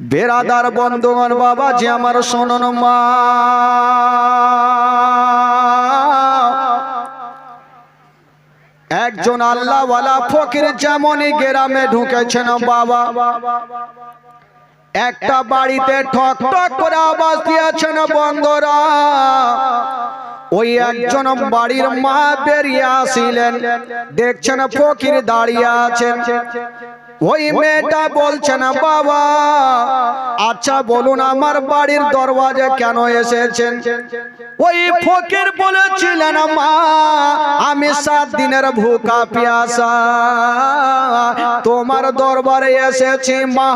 বেরাদার বন্ধুগণ বাবা যে আমার শোনন মা। একজন আল্লাহওয়ালা ফকির যেমনই গ্রামে ঢুকেছেন বাবা। একটা বাড়িতে ঠক ঠক করে আওয়াজ দিয়েছেন বন্ধরা। ওই একজন বাড়ির মা বেরিয়ে আসিলেন। দেখছেন ফকির দাঁড়িয়ে আছেন। ওই মেয়েটা বলছে না বাবা। আচ্ছা বলুন আমার বাড়ির দরওয়াজে কেন এসেছেন? ওই ফকির বলেছিলেন মা আমি সাত দিনের ভুকা পিয়াসা। তোমার দরবারে এসেছি মা।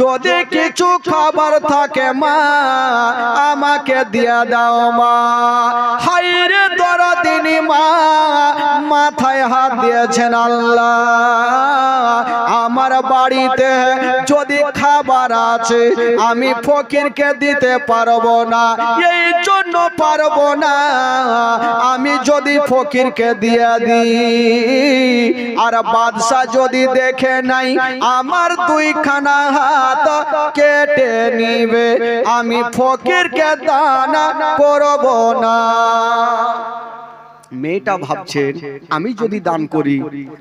যদি কিছু খাবার থাকে মা আমাকে দিয়ে দাও মা। হাইরে দরদিনী মা। মাথায় হাত দিয়েছেন আল্লাহ। আমার বাড়িতে যদি খাবার আছে, আমি ফকিরকে দিতে পারব না। এই জন্য পারব না। আমি যদি ফকিরকে দিয়ে দিই, আর বাদশা যদি দেখে নাই, আমার দুইখানা হাত কেটে নিবে। আমি ফকিরকে দানা করব না। মেয়েটা ভাবছে আমি যদি দান করি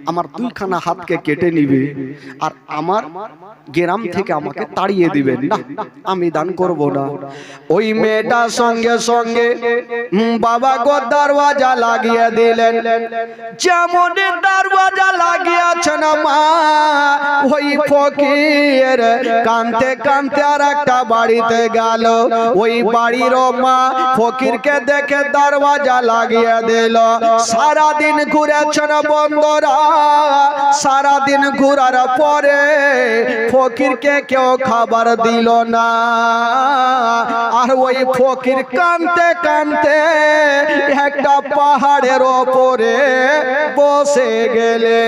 আমার দুইখানা হাতকে কেটে নিবে আর আমার গ্রাম থেকে আমাকে তাড়িয়ে দিবেন না আমি দান করব না। ওই মেয়েটা সঙ্গে সঙ্গে বাবা গো দরওয়াজা লাগিয়ে দিলেন। যেমন দরওয়াজা লাগিয়েছেন মা ওই ফকির কানতে কানতে আর একটা বাড়িতে গেল। ওই বাড়ির মা ফকিরকে দেখে দরওয়াজা লাগিয়ে দিল সারাদিন ঘুরেছেন বন্ধরা, সারাদিন ঘুরার পরে ফকিরকে কেউ খাবার দিল না। আর ওই ফকির কানতে কানতে একটা পাহাড়ের ওপরে বসে গেলে।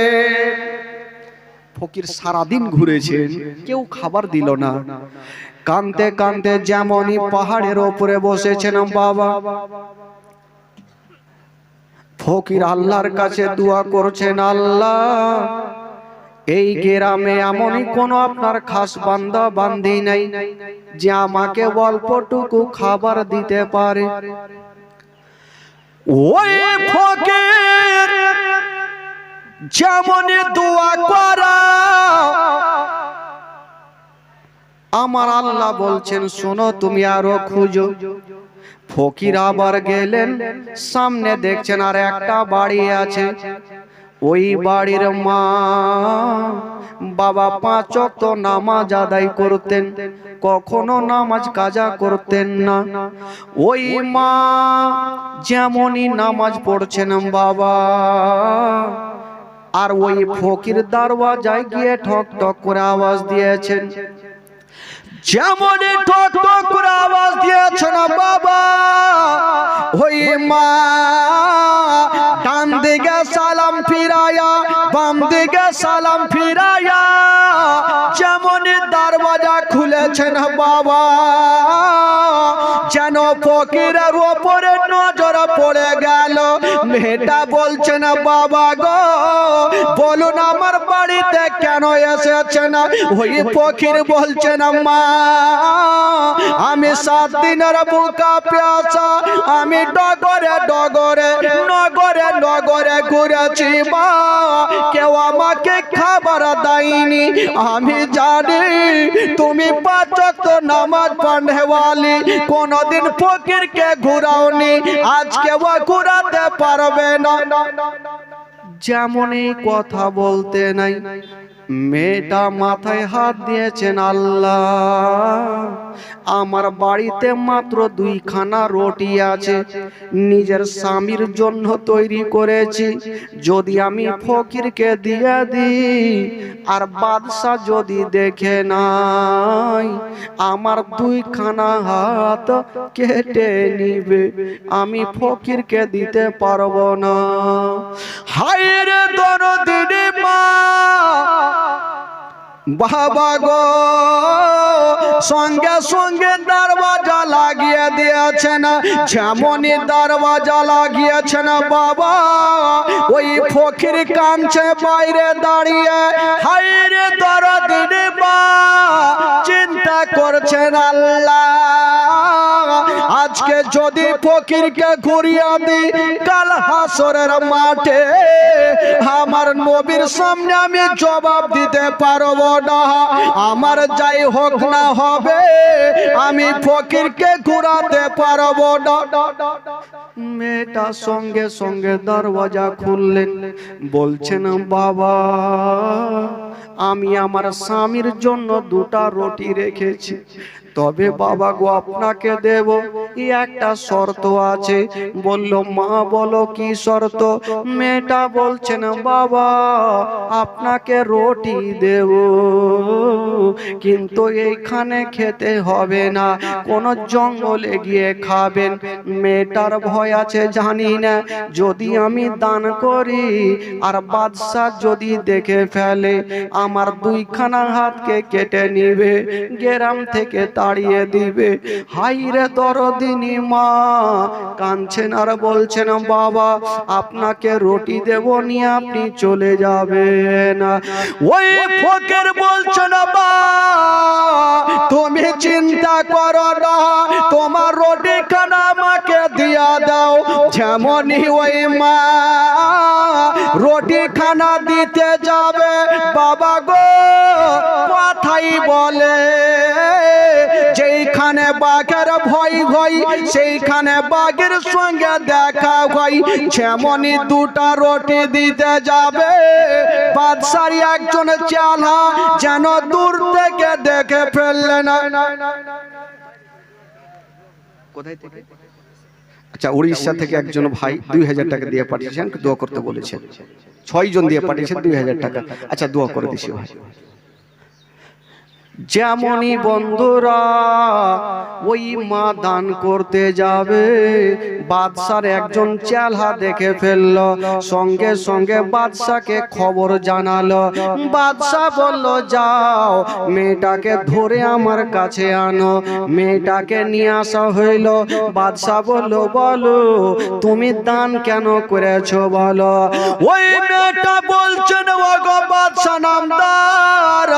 ফকির সারাদিন ঘুরেছেন, কেউ খাবার দিল না। কানতে কানতে যেমনই পাহাড়ের ওপরে বসেছেন বাবা ফকির আল্লাহর কাছে দোয়া করছেন, আল্লাহ, এই গ্রামে এমনই কোন আপনার খাস বান্দা, বান্দি নাই যে আমাকে অল্পটুকু খাবার দিতে পারে। ওই ফকির যেমন দোয়া করা, আমার আল্লাহ বলছেন, শোনো, তুমি আরও খুঁজো। ফকির আবার গেলেন, সামনে দেখছেন আর একটা বাড়ি আছে। ওই বাড়ির মা বাবা পাঁচ তো নামাজ আদায় করতেন, কখনো নামাজ কাজা করতেন না। ওই মা যেমনই নামাজ পড়ছেন বাবা, আর ওই ফকির দরওয়াজায় গিয়ে ঠক ঠক করে আওয়াজ দিয়েছেন যেমন ঠক ঠক করে আওয়াজ দিয়েছে না বাবা, ওই মা ডান দিকে সালাম ফিরায়া, বাম দিকে সালাম ফিরায়া যেমন দরওয়াজা খুলেছেন বাবা। যেন ফকিরের ওপরে নজর পড়ে গেল। মেয়েটা বলছেন, বাবা গো, বলুন আমার বাড়িতে কেন এসেছেন? ওই ফকির বলছেন, মা, আমি সাত দিনের বুকা পেয়াসা আমি ডগরে ডগরে নগরে নগরে ঘুরেছি মা। কেউ আমাকে খাবার দেয়নি। আমি জানি তুমি পাচক নামাজ পান্ডেওয়ালি কোনদিন ফকিরকে ঘুরাওনি। আজকে ও ঘুরাতে পারবে না। যেমন কথা বলতে নাই। মেয়েটা মাথায় হাত দিয়েছেন আল্লাহ। আমার বাড়িতে মাত্র দুইখানা রুটি আছে। নিজের স্বামীর জন্য তৈরি করেছি। যদি আমি ফকিরকে দিয়ে দিই, আর বাদশা যদি দেখে নাই, আমার দুইখানা হাত কেটে নিবে। আমি ফকিরকে দিতে পারব না। হায় রে দরদিনী মা! বাবা গো, সঙ্গে সঙ্গে দরওয়াজা লাগিয়ে দিয়েছেন। যেমনই দরওয়াজা লাগিয়েছেন বাবা, ওই ফকির কানছে বাইরে দাঁড়িয়ে। হাইরে দরদিনী বা চিন্তা করছেন আল্লাহ। আজকে যদি ফকিরকে ঘুরিয়ে দিই, কাল হাসরের মাঠে আমার নবীর সামনে আমি জবাব দিতে পারব না। আমার যাই হোক না হবে, আমি ফকিরকে ঘুরাতে পারব না। মেয়েটা সঙ্গে সঙ্গে দরওয়াজা খুললেন, বলছেন, বাবা, আমি আমার স্বামীর জন্য দুটা রুটি রেখেছি। তবে বাবা গো আপনাকে দেব। এই একটা শর্ত আছে। বলল মা বলো কি শর্ত? মেয়েটা বলছেন বাবা আপনাকে রুটি দেব। কিন্তু এইখানে খেতে হবে না। কোন জঙ্গলে গিয়ে খাবেন। মেয়েটার ভয় আছে জানি না। যদি আমি দান করি আর বাদশাহ যদি দেখে ফেলে আমার দুইখানা হাতকে কেটে নিবে। গেরাম থেকে তাড়িয়ে দিবে। হাইরে দরদিনী মা, কাঁদছেন আর বলছেন, বাবা, আপনাকে রুটি দেব নিয়ে আপনি চলে যাবেন। ওই ফকের বলছেন বা তুমি চিন্তা করো না, তোমার রুটি খানা আমাকে দিয়া দাও, যেমনই ওই মা রুটি খানা দিতে যাবে, বাবা গো, কথাই বলে। যেইখানে বাঘের ভয় ভয় সেইখানে বাঘের সঙ্গে দেখা হয়। যেমনই দুটা রুটি দিতে যাবে বাদশারি একজন চালা যেন দূর থেকে দেখে ফেললে না। কোথায় থেকে? আচ্ছা উড়িষ্যা থেকে একজন ভাই দুই হাজার টাকা দিয়ে পাঠিয়েছেন দোয়া করতে বলেছেন। ছয় জন দিয়ে পাঠিয়েছেন দুই হাজার টাকা। আচ্ছা দোয়া করে দিছি ভাই। যেমনই বন্ধুরা ওই মা দান করতে যাবে। বাদশার একজন চেলহা দেখে ফেলল। সঙ্গে সঙ্গে বাদশাকে খবর জানালো। বাদশাহ বলল যাও মেয়েটাকে ধরে আমার কাছে আনো। মেয়েটাকে নিয়ে আসা হইল। বাদশাহ বলল বলো তুমি দান কেন করেছ বলো? ওই মেয়েটা বলছেন ওগো বাদশাহ নামদার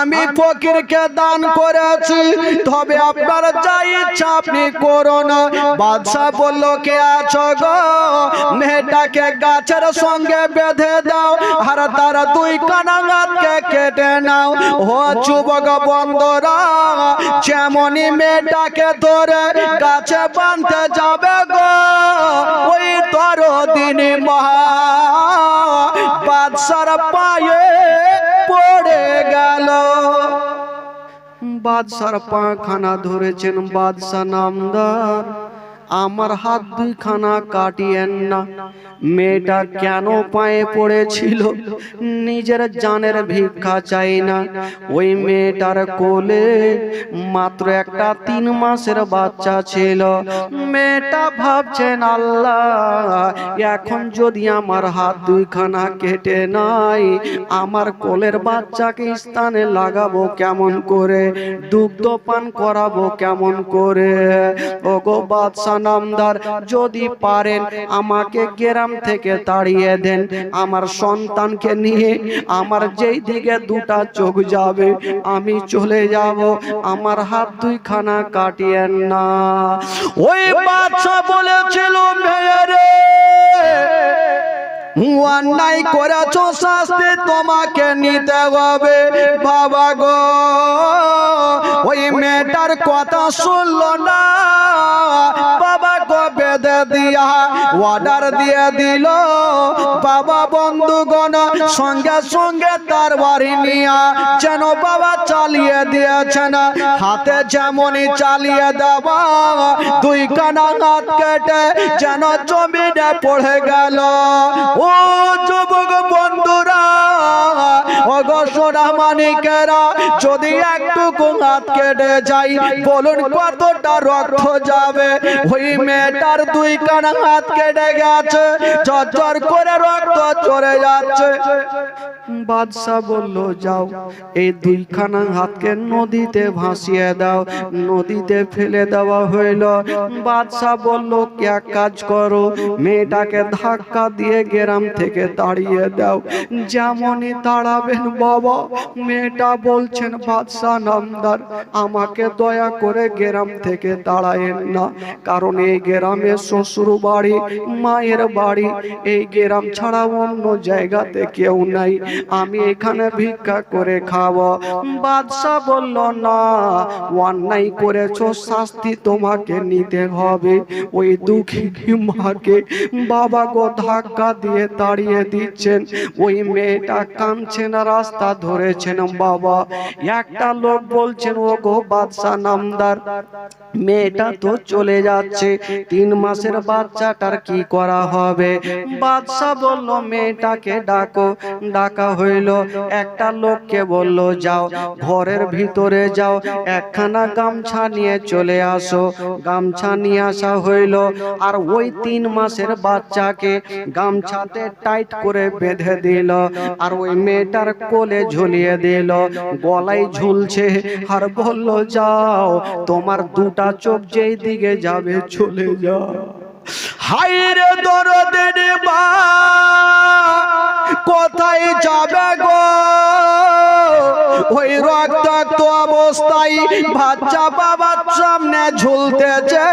আমি ফকিরকে দান করেছি, তবে আপনার যা ইচ্ছা আপনি করুন বাদশাহ বলল, কে আছো গো? মেয়েটাকে গাছের সঙ্গে বেঁধে দাও আর তার দুই কানাগাতকে কেটে নাও। ও যুবক বন্ধরা, যেমনই মেয়েটাকে ধরে গাছে বাঁধতে যাবে গো, ওই তর দিন মহা বাদশার পায়ে পড়ে গেল বাদশার পাখানা ধরেছেন বাদশা নামদার আমার হাত দুইখানা কাটিয়েন না। মেয়েটা কেন পায়ে পড়েছিল? নিজের জানের ভিক্ষা চাই না। ওই মেয়েটার কোলে মাত্র একটা তিন মাসের বাচ্চা ছিল। মেয়েটা ভাবছেন, আল্লাহ, এখন যদি আমার হাত দুইখানা কেটে নাই, আমার কোলের বাচ্চাকে স্থানে লাগাবো কেমন করে? দুগ্ধ পান করাবো কেমন করে? ওগো বাদশা নামদার যদি পারেন, আমাকে গ্রাম থেকে তাড়িয়ে দেন। আমার সন্তানকে নিয়ে আমার যেই দিকে দুটা চোখ যাবে, আমি চলে যাব। আমার হাত দুইখানা কাটিয়েন না। ওই বাচ্চা বলেছিল মেয়েরে অন্যায় করেছ শাস্তি তোমাকে নিতে হবে। বাবা গো, ওই মেয়েটার কথা শুনলো না। বাবা গো, বেঁধে দিয়া অর্ডার দিয়ে দিল। বাবা বন্ধুগণ, সঙ্গে সঙ্গে তার বাড়ি নিয়া যেন বাবা চালিয়ে দিয়েছেন। হাতে যেমনই চালিয়ে দেওয়া দুই কানা হাত কেটে যেন জমিনে পড়ে গেল। ও যুবক বন্ধুরা ওগো সোনা মানিকেরা, যদি একটুকু হাত কেটে যাই, বলুন কতটা রক্ত যাবে? ওই মেয়েটার দুই কানা হাত কেটে গেছে চর করে রক্ত চলে যাচ্ছে। বাদশাহ বলল, যাও, এই দুইখানা হাতকে নদীতে ভাসিয়ে দাও, নদীতে ফেলে দেওয়া হইল। বাদশাহ বলল, এক কাজ করো, মেয়েটাকে ধাক্কা দিয়ে গ্রাম থেকে তাড়িয়ে দাও। যেমনই তাড়াবেন বাবা, মেয়েটা বলছেন, বাদশাহ নামদার, আমাকে দয়া করে গ্রাম থেকে তাড়ায়েন না। কারণ এই গ্রামে শ্বশুর বাড়ি, মায়ের বাড়ি, এই গ্রাম ছাড়া অন্য জায়গাতে কেউ নাই। আমি এখানে ভিক্ষা করে খাব। বাদশাহ বলল, না, অন্যায় করেছ, শাস্তি তোমাকে নিতে হবে। ওই দুঃখী মাকে বাবা গো ধাক্কা দিয়ে তাড়িয়ে দিচ্ছেন। ওই মেয়েটা কাঁদছেন, রাস্তা ধরেছেন। বাবা, একটা লোক বলছেন ও গো বাদশাহ নামদার, মেয়েটা তো চলে যাচ্ছে। তিন মাসের বাচ্চাটার কি করা হবে? বাদশাহ বলল, মেয়েটাকে ডাকো। ডাকা হইল। একটা লোককে বলল, যাও, ঘরের ভিতরে যাও। একখানা গামছা নিয়ে চলে আসো। গামছা নিয়ে আসা হইল। আর ওই তিন মাসের বাচ্চাকে গামছাতে টাইট করে বেঁধে দিল, আর ওই মেয়েটার কোলে ঝুলিয়ে দিল। গলায় ঝুলছে, আর বলল, যাও, তোমার দুটা চোখ যেই দিকে যাবে চলে যাও। হাইরে দরদের মা, কোথায় যাবে গো? ওই রক্তাক্ত অবস্থায় বাচ্চা বাবার সামনে ঝুলতেছে।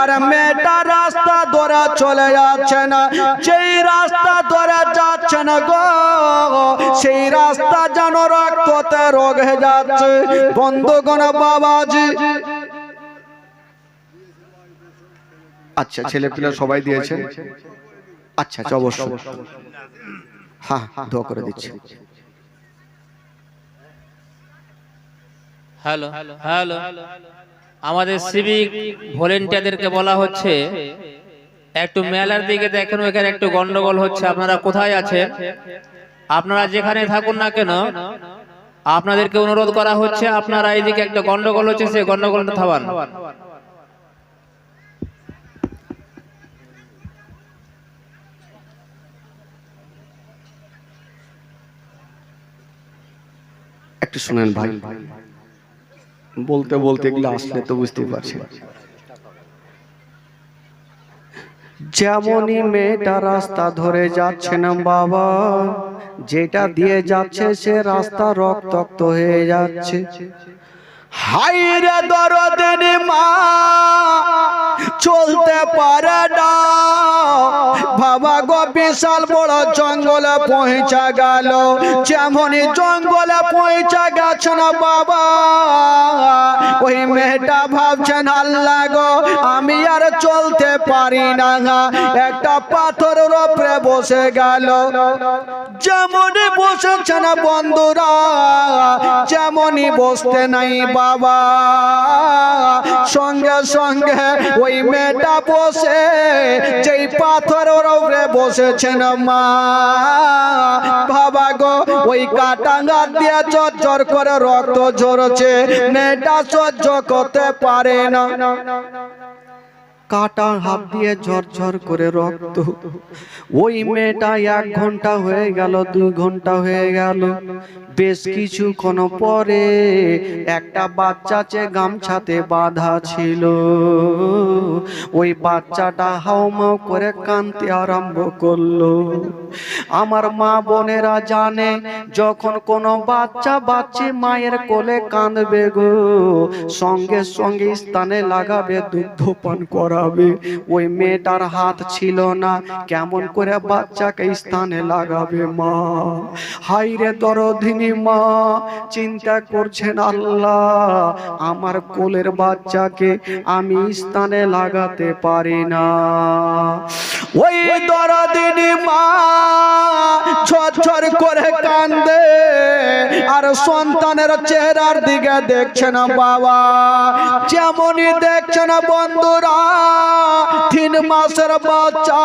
আর মেয়েটা রাস্তা ধরে চলে যাচ্ছে না। যেই রাস্তা ধরে যাচ্ছে না গো, সেই রাস্তা যেন রক্ততে রোগে যাচ্ছে। বন্ধুগণ, বাবাজি। আচ্ছা ছেলে পিলা সবাই দিয়েছে আচ্ছা আচ্ছা অবশ্যই। হ্যাঁ হ্যাঁ দোয়া করে দিচ্ছি। হ্যালো হ্যালো আমাদের সিভিক ভলেন্টিয়ারদেরকে বলা হচ্ছে একটু মেলার দিকে দেখেন ওখানে একটু গন্ডগোল হচ্ছে। আপনারা কোথায় আছেন? আপনারা যেখানে থাকুন না কেন আপনাদেরকে অনুরোধ করা হচ্ছে আপনারা এইদিকে একটা গন্ডগোল হচ্ছে সেই গন্ডগোলটা থামান। একটু শুনেন ভাই। বলতে বলতে এগুলো আসলে তো বুঝতে পারছি যেমনই মেয়েটা রাস্তা ধরে যাচ্ছে না বাবা, যেটা দিয়ে যাচ্ছে সে রাস্তা রক্তাক্ত হয়ে যাচ্ছে। হাইরে দরদিন মা, চলতে পারে না। বাবা গো, বিশাল বড় জঙ্গলে পৌঁছা গেল। যেমনই জঙ্গলে পৌঁছা গেছে না বাবা, ওই মেয়েটা ভাবছেন, আল্লাহ গো, আমি আর চলতে পারি না। একটা পাথরের উপরে বসে গেল। যেমনই বসেছে না বন্ধুরা, যেমনই বসতে নাই বাবা। সঙ্গে সঙ্গে ওই মেয়েটা বসে, যেই পাথরের উপরে বসেছেন মা। বাবা গো, ওই কাটাঙ্গা দিয়ে চর করে রক্ত ঝরছে, মেয়েটা সহ্য করতে পারে না। কাটা হাত দিয়ে ঝরঝর করে রক্ত। ওই মেয়েটা এক ঘণ্টা হয়ে গেল দুই ঘণ্টা হয়ে গেল। বেশ কিছুক্ষণ পরে একটা বাচ্চা চে গামছাতে বাধা ছিল। ওই বাচ্চাটা হাউমাউ করে কানতে আরম্ভ করল। আমার মা বোনেরা জানে, যখন কোনো বাচ্চা বাচ্চি মায়ের কোলে কাঁদবে গো, সঙ্গে সঙ্গে স্থানে লাগাবে, দুগ্ধ পান করাবে। ওই মেয়েটার হাত ছিল না, কেমন করে বাচ্চাকে স্থানে লাগাবে মা? হাইরে দরদিনী মা, চিন্তা করছেন আল্লাহ, আমার কোলের বাচ্চাকে আমি স্থানে লাগাতে পারি না। ওই দরদিনী মা ঝরঝর করে কান্দে। আর সন্তানের চেহারার দিকে দেখছে না বাবা। যেমনই দেখছে না বন্ধুরা, তিন মাসের বাচ্চা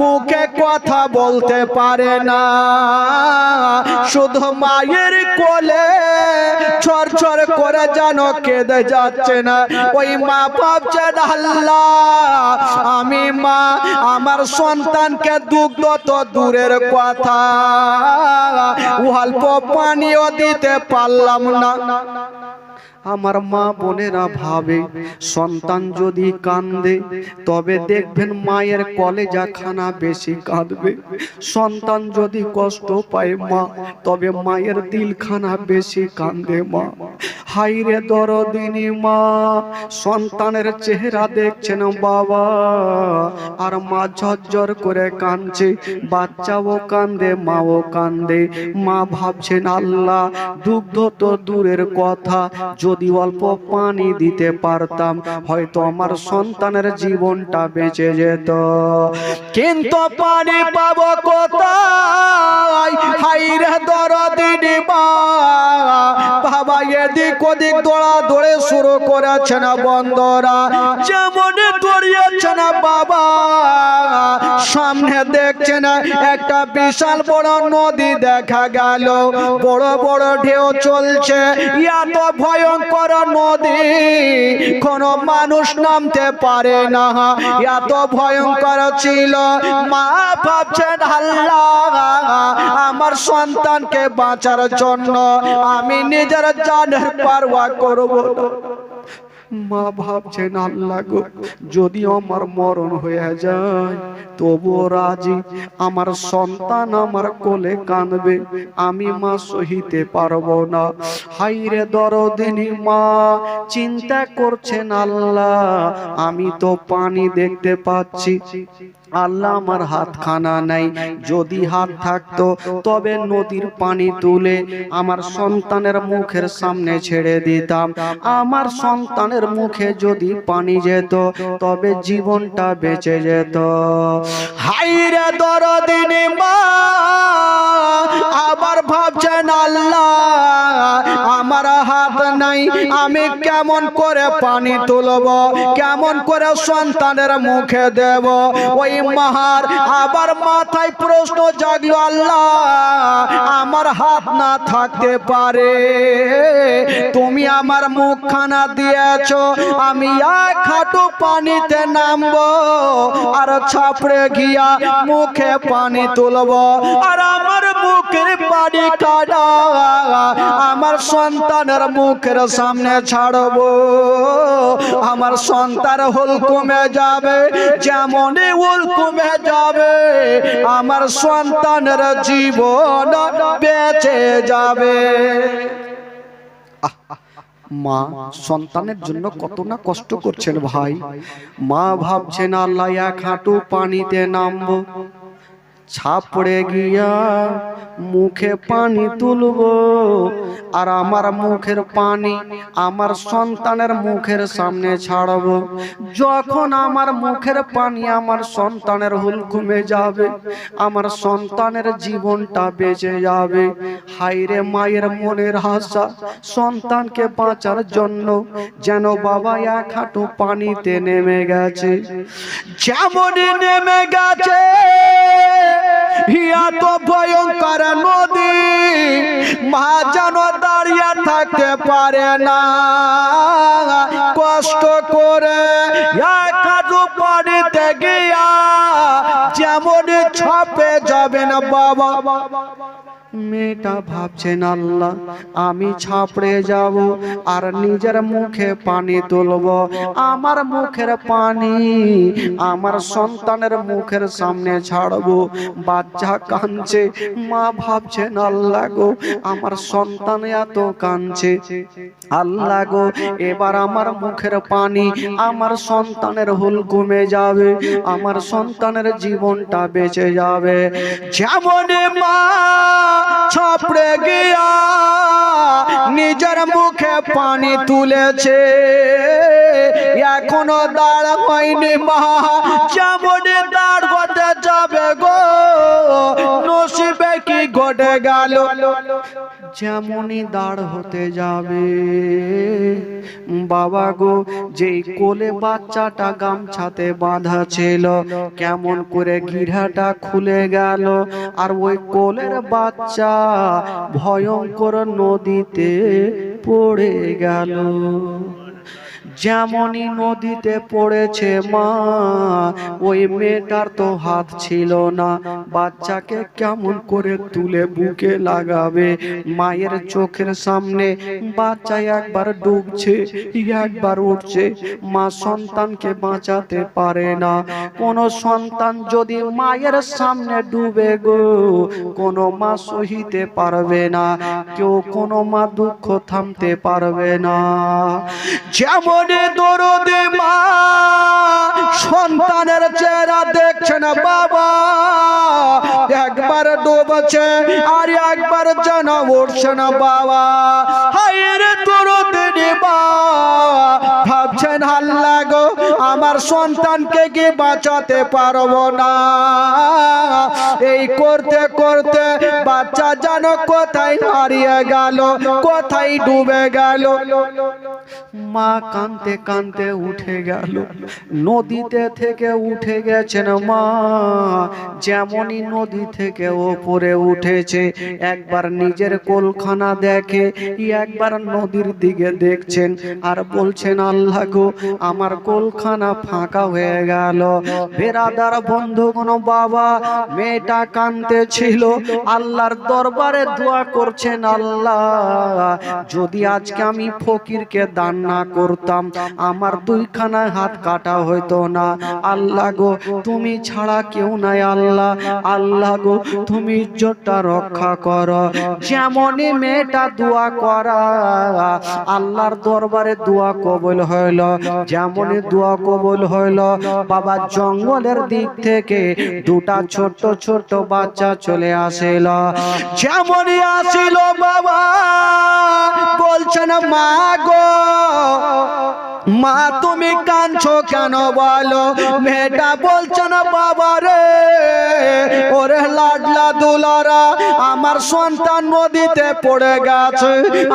মুখে কথা বলতে পারে না। শুধু মায়ের কোলে ছর ছর করে যেন কেঁদে যাচ্ছে না। ওই মা ভাবছে আল্লাহ, আমি মা, আমার সন্তানকে দুগ্ধ তো দূরের কথা অল্প পানিও দিতে পারলাম না। আমার মা বোনেরা ভাবে, সন্তান যদি কান্দে, তবে দেখবেন মায়ের কলেজা খানা বেশি কাঁদবে। সন্তান যদি কষ্ট পায় মা, তবে মায়ের দিলখানা বেশি কান্দে মা। হাইরে দরদিনী মা, সন্তানের চেহারা দেখছেন বাবা, আর মা ঝরঝর করে কাঁদছে। বাচ্চাও কান্দে, মাও কান্দে। মা ভাবছেন, আল্লাহ, দুগ্ধ তো দূরের কথা অল্প পানি দিতে পারতাম, হয়তো আমার সন্তানের জীবনটা বেঁচে যেত। কিন্তু পানি পাব শুরু না না বাবা। সামনে দেখছে না, একটা বিশাল বড় নদী দেখা গেল। বড় বড় ঢেউ চলছে। এত ভয়ঙ্কর নদী কোন মানুষ নামতে পারে না এত ভয়ঙ্কর ছিল মা ভাবছেন, আল্লাহ, আমার সন্তানকে বাঁচার জন্য আমি নিজের জানের পারওয়া করব। মা ভাবছেন আল্লাহ গো, যদি আমার মরণ হয়ে যায়, তবুও রাজি। আমার সন্তান আমার কোলে কানবে আমি মা সহিতে পারব না। হাইরে দরদিনী মা, চিন্তা করছেন আল্লাহ, আমি তো পানি দেখতে পাচ্ছি। আল্লাহ আমার হাতখানা নাই। যদি হাত থাকতো তবে নদীর পানি তুলে আমার সন্তানের মুখের সামনে ছেড়ে দিতাম। আমার সন্তানের মুখে যদি পানি যেত তবে জীবনটা বেঁচে যেত। হাইরে দরদিনী মা আবার ভাবছেন আল্লাহ হাত নাই। আমি কেমন করে পানি তুলব? কেমন করে সন্তানের মুখে দেব? ওই মাহার আবার মাথায় প্রশ্ন জাগলো, আল্লাহ, আমার হাত না থাকতে পারে। তুমি আমার মুখখানা দিয়েছ, আমি এক হাঁটু পানিতে নামবো আর ছাপড়ে গিয়া মুখে পানি তুলবো। আর আমার মুখের পানি কাটা, আমার সন্তানের মুখের সামনে ছাড়বো। আমার সন্তান হুল কমে যাবে, যেমনই হুল কমে যাবে, আমার সন্তানের জীবন বেঁচে যাবে। মা, সন্তানের জন্য কত না কষ্ট করছেন ভাই। মা ভাবছেন আল্লাহ এক হাঁটু পানিতে নামবো। ছাপড়ে গিয়া মুখে পানি তুলবো। আর আমার মুখের পানি আমার সন্তানের মুখের সামনে ছাড়বো। যখন আমার মুখের পানি আমার সন্তানের হুল কমে যাবে। আমার সন্তানের জীবনটা বেঁচে যাবে। হাইরে মায়ের মনের হাসা সন্তানকে বাঁচার জন্য যেন বাবা এক হাঁটু পানিতে নেমে গেছে। যেমন নেমে গেছে। হিয়া তো ভয়ঙ্কর নদী, মা যেন দাঁড়িয়ে থাকতে পারে না। কষ্ট করে হাঁটু পানিতে গিয়া যেমন ছাপে যাবেন বাবা। মেয়েটা ভাবছেন, আল্লাহ, আমি ছাপড়ে যাব আর নিজের মুখে পানি তুলব। আমার মুখের পানি আমার সন্তানের মুখের সামনে ছাড়বো। বাচ্চা কাঁদছে, মা ভাবছেন, আল্লাহ গো, আমার সন্তান এত কাঁদছে। আল্লাহ গো, এবার আমার মুখের পানি আমার সন্তানের হুল কমে যাবে, আমার সন্তানের জীবনটা বেঁচে যাবে। যেমন মা ছাপড়ে গিয়া নিজের মুখে পানি তুলেছে। এখনও দাঁড় হয়নি মা, যেমন দাঁড় হতে যাবে গো, নসিবে কি ঘটে গেল? যেমনই দাঁড় হতে যাবে। বাবা গো, যেই কোলে বাচ্চাটা গামছাতে বাঁধা ছিল, কেমন করে গিরাটা খুলে গেল। আর ওই কোলের বাচ্চা ভয়ঙ্কর নদীতে পড়ে গেল। যেমনই নদীতে পড়েছে মা, ওই মেয়েটার তো হাত ছিল না। বাচ্চাকে কেমন করে তুলে বুকে লাগাবে? মায়ের চোখের সামনে বাচ্চা একবার ডুবছে, একবার উঠছে। মা সন্তানকে বাঁচাতে পারে না। কোন সন্তান যদি মায়ের সামনে ডুবে গো, কোন মা সহিতে পারবে না। কেউ কোনো মা দুঃখ থামতে পারবে না। যেমন দরদে মা। সন্তানের চেহারা দেখছে না বাবা। একবার ডোবছে আর একবার জানা উঠছে না বাবা। হায়ের দরদে মা ভাবছেন হাল্লা গো, আমার সন্তানকে কি বাঁচাতে পারব না? এই করতে করতে বাচ্চা যেন কোথায় হারিয়ে গেল, কোথায় ডুবে গেল। মা কানতে কানতে উঠে গেল। নদীতে থেকে উঠে গেছেন মা। যেমনই নদী থেকে ওপরে উঠেছে, একবার নিজের কোলখানা দেখে, একবার নদীর দিকে দেখছেন আর বলছেন, আল্লাহ গো, আমার কোলখানা ফাঁকা হয়ে গেল। বেরাদার বন্ধুগণ, বাবা, মেয়েটা কানতে ছিল। আল্লাহর দরবারে দোয়া করছেন, আল্লাহ, যদি আজকে আমি ফকিরকে দান না করতাম, আমার দুইখানা হাত কাটা হইতো না। আল্লাহ গো, তুমি ছাড়া কেউ নাই, আল্লাহ। আল্লাহ গো, তুমি ইজ্জতটা রক্ষা করো। যেমনই মেয়েটা দোয়া করা আল্লাহর দরবারে দোয়া কবুল হইল, যেমনই দোয়া কবুল হইল। বাবা, জঙ্গলের দিক থেকে দুটা ছোট ছোট বাচ্চা চলে আসিল। যেমনই আসিল বাবা বলছেন মা গো মা, তুমি কাঁদছো কেন বলো? মেয়েটা বলছো না, বাবা রে, ওরে লাডলা দুলারা, আমার সন্তান নদীতে পড়ে গেছে।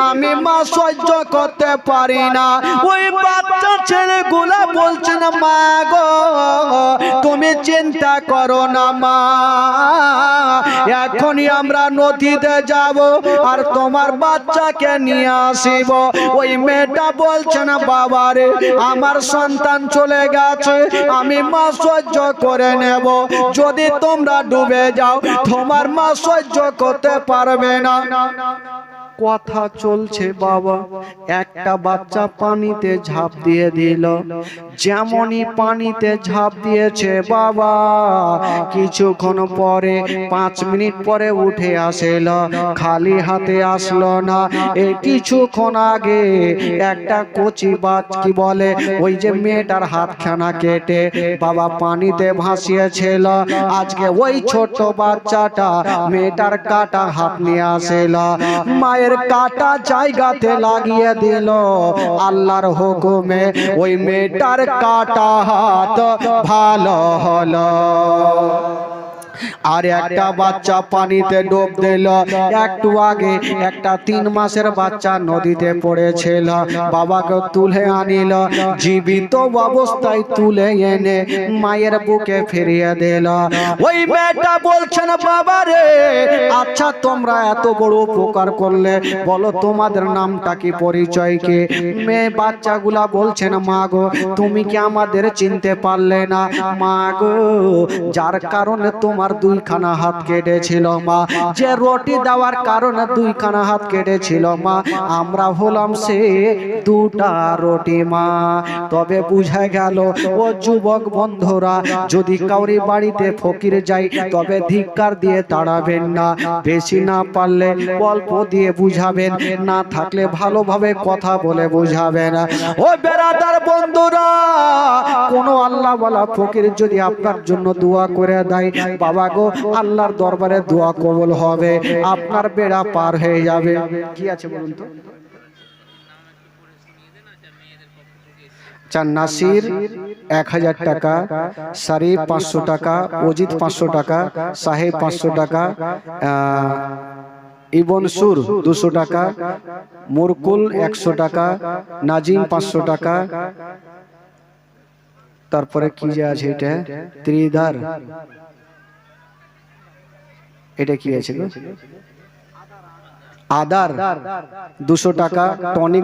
আমি মা সহ্য করতে পারি না। ওই বাচ্চা ছেলেগুলা বলছে না, মা গো, তুমি চিন্তা করো না, মা। এখনই আমরা নদীতে যাব আর তোমার বাচ্চাকে নিয়ে আসিব। ওই মেয়েটা বলছে না, বাবা রে আমার সন্তান চলে গেছে, আমি মা সহ্য করে নেব। যদি তোমরা ডুবে যাও, তোমার মা সহ্য করতে পারবে না। কথা চলছে বাবা। একটা বাচ্চা পানিতে ঝাঁপ দিয়ে দিল। যেমনই পানিতে ঝাঁপ দিয়েছে বাবা, কিছুক্ষণ পরে, পাঁচ মিনিট পরে উঠে আসেল। খালি হাতে আসলো না। এই কিছুক্ষণ আগে একটা কচি বাচ কি বলে, ওই যে মেয়েটার হাতখানা কেটে বাবা পানিতে ভাসিয়েছিল। আজকে ওই ছোট বাচ্চাটা মেয়েটার কাটা হাত নিয়ে আসেল। মায়ের কাটা জায়গাতে লাগিয়ে দিল। আল্লাহর হুকুমে ওই মেয়েটার কাটা হাত ভালো হলো। আর একটা বাচ্চা পানিতে ডুব দিল। একটু আগে একটা তিন মাসের বাচ্চা নদীতে পড়েছিল। বাবাকে তুলে আনিল। জীবিত অবস্থায় তুলে এনে মায়ের বুকে ফিরিয়ে দিল। ওই মেয়েটা বলছেন, বাবা রে আচ্ছা তোমরা এত বড় উপকার করলে, বলো তোমাদের নামটা কি, পরিচয় কি? মেয়ে বাচ্চাগুলা বলছেন, মা গো, তুমি কি আমাদের চিনতে পারলে না? মা গো, যার কারণে তোমার দুইখানা হাত কেটেছিল মা। যে রুটি দেওয়ার কারণে দুইখানা হাত কেটেছিল মা। আমরা হলাম সে দুটা রুটি মা। তবে বুঝা গেল, ও যুবক বন্ধুরা, যদি কাউরি বাড়িতে ফকির যাই তবে ধিক্কার দিয়ে তাড়াবেন না। বেশি না পারলে অল্প দিয়ে বুঝাবেন, না থাকলে ভালোভাবে কথা বলে বুঝাবেন। ও বেড়াদার বন্ধুরা, কোন আল্লাহ বলা ফকির যদি আপনার জন্য দোয়া করে দেয়, বাবা গো, আল্লাহর দরবারে দোয়া কবুল হবে। আপনার বেড়া পার হয়ে যাবে। কি আছে বলুন তো? নাসির, এক হাজার টাকা সারিফ পাঁচশো টাকা, অজিত পাঁচশো টাকা সাহেব পাঁচশো টাকা ইবন সুর দুশো টাকা, মুরকুল একশো টাকা, নাজিম পাঁচশো টাকা। তারপরে কি যে আছে এটা? ত্রিধার। এটা কি আছে আদার। দুশো টাকা টনিক